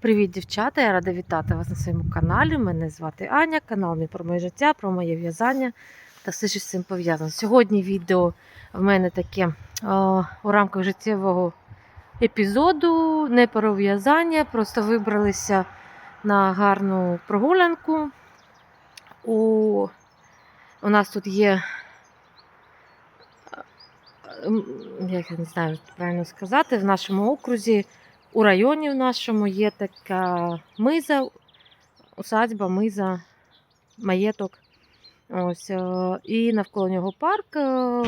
Привіт, дівчата! Я рада вітати вас на своєму каналі. Мене звати Аня, канал мій про моє життя, про моє в'язання та все, що з цим пов'язано. Сьогодні відео в мене таке о, у рамках життєвого епізоду, не про в'язання, просто вибралися на гарну прогулянку. У, у нас тут є, як я не знаю правильно сказати, в нашому окрузі у районі в нашому є така миза, усадьба, миза, маєток. Ось, е, і навколо нього парк. е,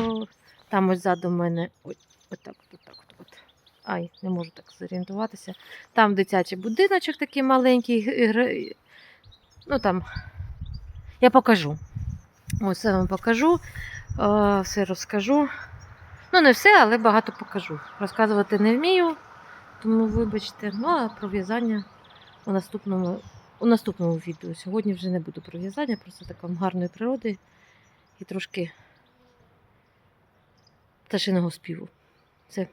Там ось ззаду мене. Ой, отак, отак, от. Ай, не можу так зорієнтуватися. Там дитячий будиночок такий маленький. Ну там я покажу. Ось все вам покажу, е, все розкажу. Ну, не все, але багато покажу. Розказувати не вмію. Тому вибачте, ну а про в'язання у наступному, у наступному відео. Сьогодні вже не буду про в'язання, просто так вам гарної природи і трошки пташиного співу. Все.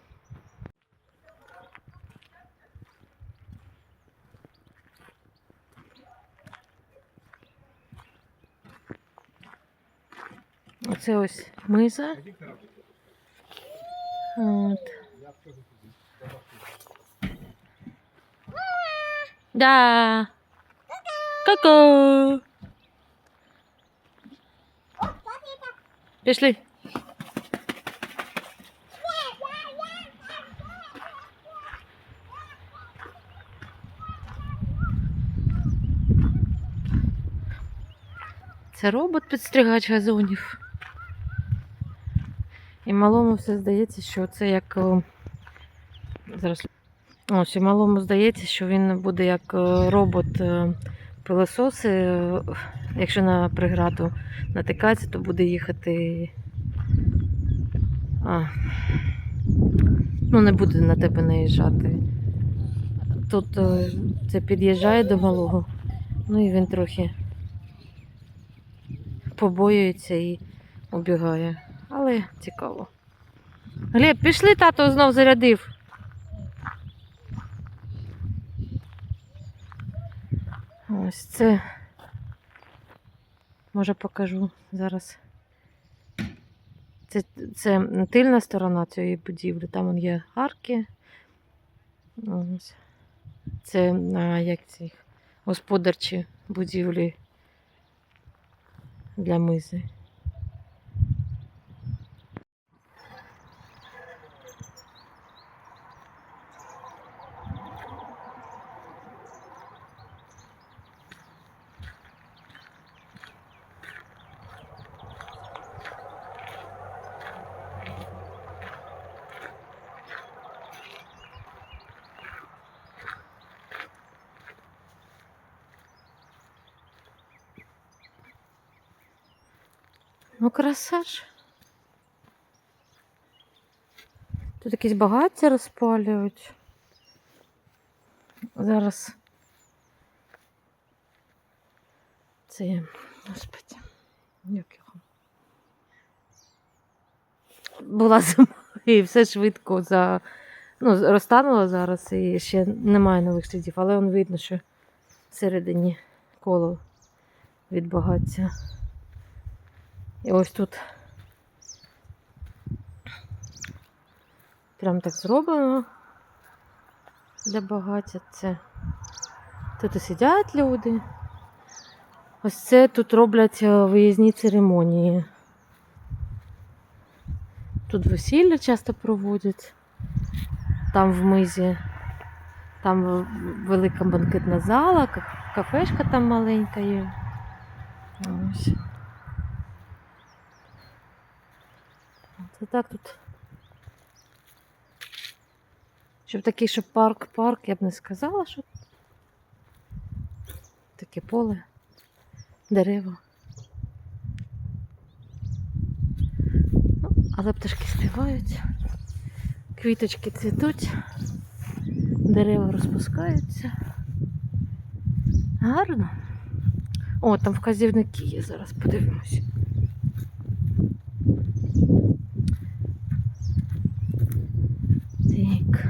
Оце ось миза. От. Да. Ку-ку. Пішли. Це робот-підстригач газонів. І малому все здається, що це як. Зараз Ось і малому здається, що він буде як е, робот е, пилососи. е, Якщо на преграду натикається, то буде їхати. А, ну, не буде на тебе наїжджати. Тут це під'їжджає до малого, ну і він трохи побоюється і убігає. Але цікаво. Глеб, пішли, тато знов зарядив. Ось це. Може покажу зараз. Це, це тильна сторона цієї будівлі. Там вон є арки. Ось. Це а, як ці господарчі будівлі для мизи. Ну, краса ж. Тут якісь багаття розпалюють. Зараз. Це, господи, як його. Була зима і все швидко за. Ну, розтануло зараз і ще немає нових слідів, але он видно, що всередині коло від багаття. І ось тут прям так зроблено для багаття. Це тут і сидять люди. Ось це тут роблять е, виїзні церемонії. Тут весілля часто проводять, там в мизі, там велика банкетна зала, кафешка там маленька є. Ось. Це так тут. Щоб такий, щоб парк, парк, я б не сказала, що таке поле, дерева. Ну, але пташки співають, квіточки цвітуть, дерева розпускаються. Гарно. О, там вказівники є, зараз подивимось. рік.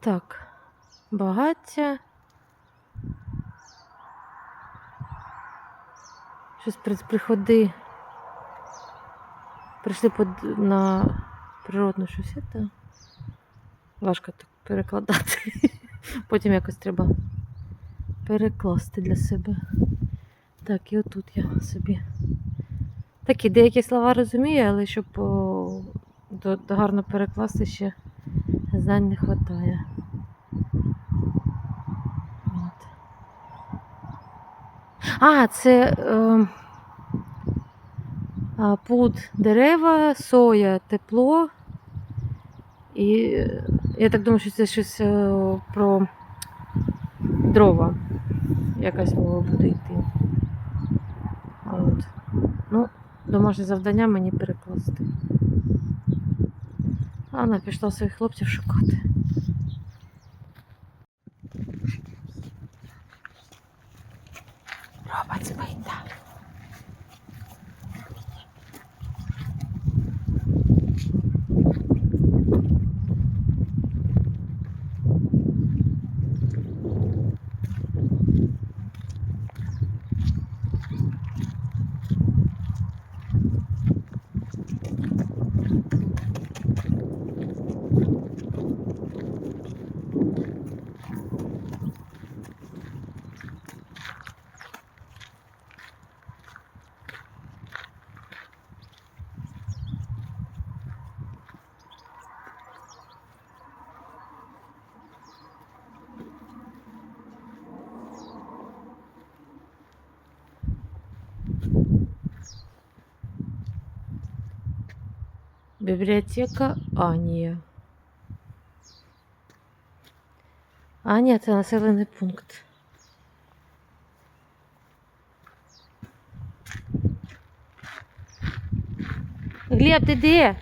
Так, багаття. Щось приходи. Прийшли на природну щось це. Важко так перекладати. Потім якось треба перекласти для себе. Так, і отут я собі. Такі деякі слова розумію, але щоб о, до, гарно перекласти ще знань не вистачає. От. А, це е, пуд дерева, соя, тепло. І я так думаю, що це щось е, про дрова. Якась мова буде йти. От. Ну, домашнє завдання мені перекласти. А вона пішла своїх хлопців шукати. Бібліотека Анія. Анія це населений пункт. Глеб, ти де?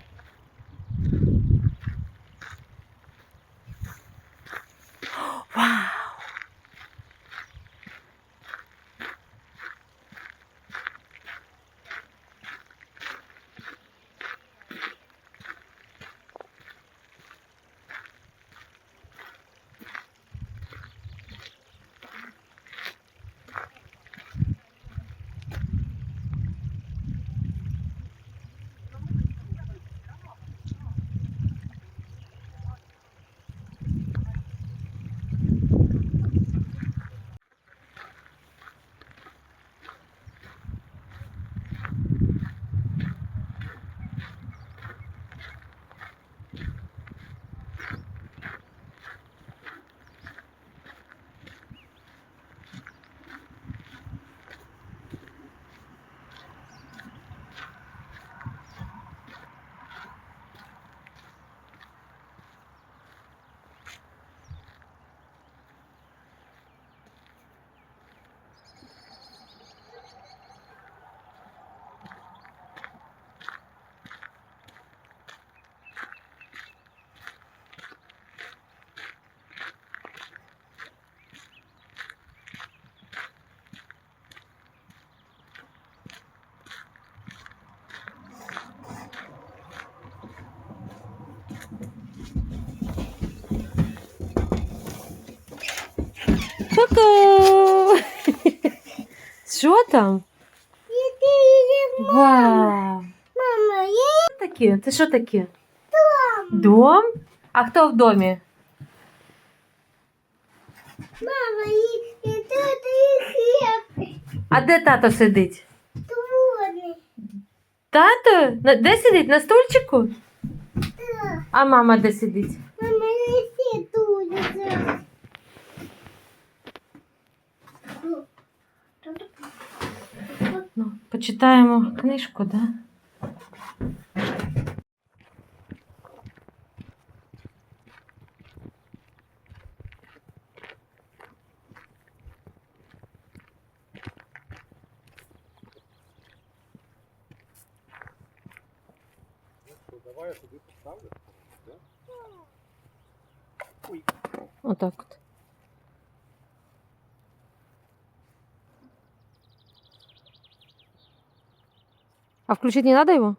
Ку-ку! Що там? Вау! Мама, Що таке? Це що таке? Дом. Дом? А хто в домі? мама, і, і тут і хліб. А де тато сидить? Твони. Тато? На- Де сидить? На стульчику? А мама де сидить? Мама, я всі тут. Ну, почитаємо книжку, да? Давай я сюди поставлю. Отак от. А включить не надо его?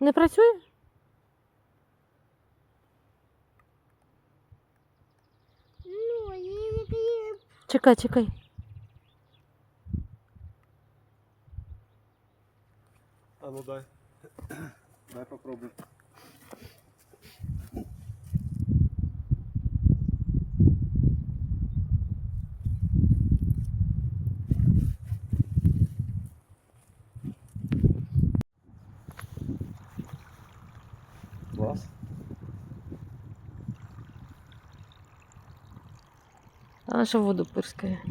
Не працює? Чекай, чекай. Дай. Дай попробуй. Клас. Вона ще воду пирскає.